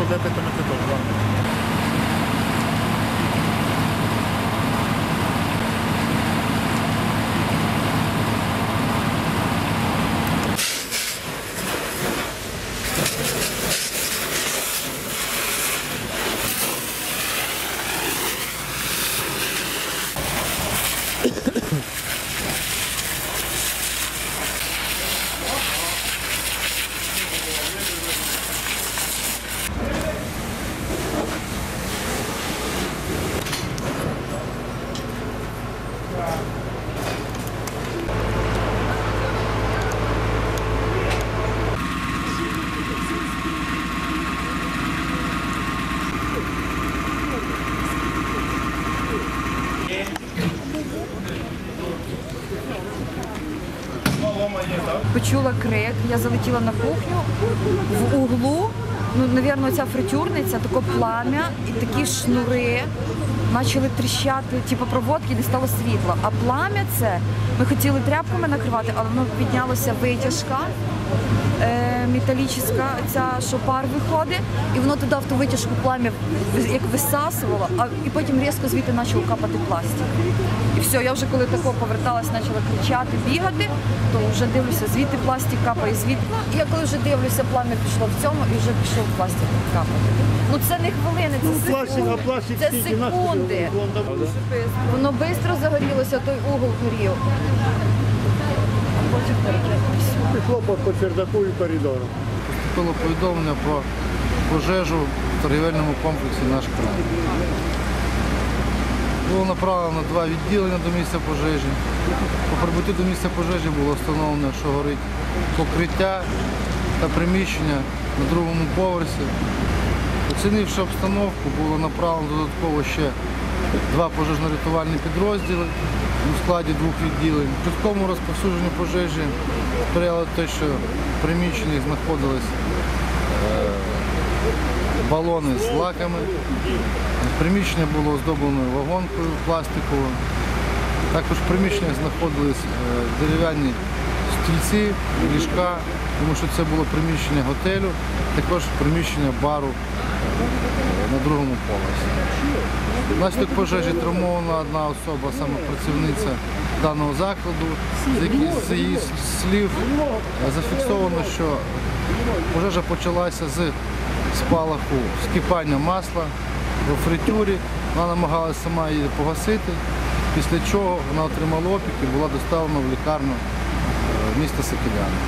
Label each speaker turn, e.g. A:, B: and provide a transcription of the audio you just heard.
A: 袖ペットの人とか。Yeah. Почула крик, я залетіла на кухню в углу. Ну, навірно, ця фритюрниця, таке плам'я і такі шнури почали тріщати, типу проводки, не стало світла. А плам'я це ми хотіли тряпками накривати, але воно піднялося витяжка е, металічна, ця, що пар виходить, і воно туди в ту витяжку плам'я як висасувало, а і потім різко звідти почав капати пластик. І все, я вже коли тако поверталась, почала кричати, бігати, то вже дивлюся, звідти пластик капає, звідти. І я коли вже дивлюся, плам'я пішло в цьому і вже пішов пластик капати. Ну це не хвилини, це
B: Пластик,
A: секунди. Це секунди. Воно швидко загорілося, той угол горів.
B: Пішло по, чердаку і коридору.
C: Було повідомлення про пожежу в торгівельному комплексі наш край. Було направлено два відділення до місця пожежі. По прибутті до місця пожежі було встановлено, що горить покриття та приміщення на другому поверсі. Оцінивши обстановку, було направлено додатково ще два пожежно-рятувальні підрозділи у складі двох відділень. В швидкому розповсюдженню пожежі сприяло те, що в приміщенні знаходились е, балони з лаками. Приміщення було оздоблено вагонкою пластиковою. Також в приміщеннях знаходились е, дерев'яні стільці, ліжка, тому що це було приміщення готелю, також приміщення бару на другому поверсі. Внаслідок пожежі травмована одна особа, саме працівниця даного закладу. З, її слів е, зафіксовано, що пожежа почалася з спалаху скипання масла у фритюрі. Вона намагалася сама її погасити, після чого вона отримала опік і була доставлена в лікарню е, міста Сокіляни.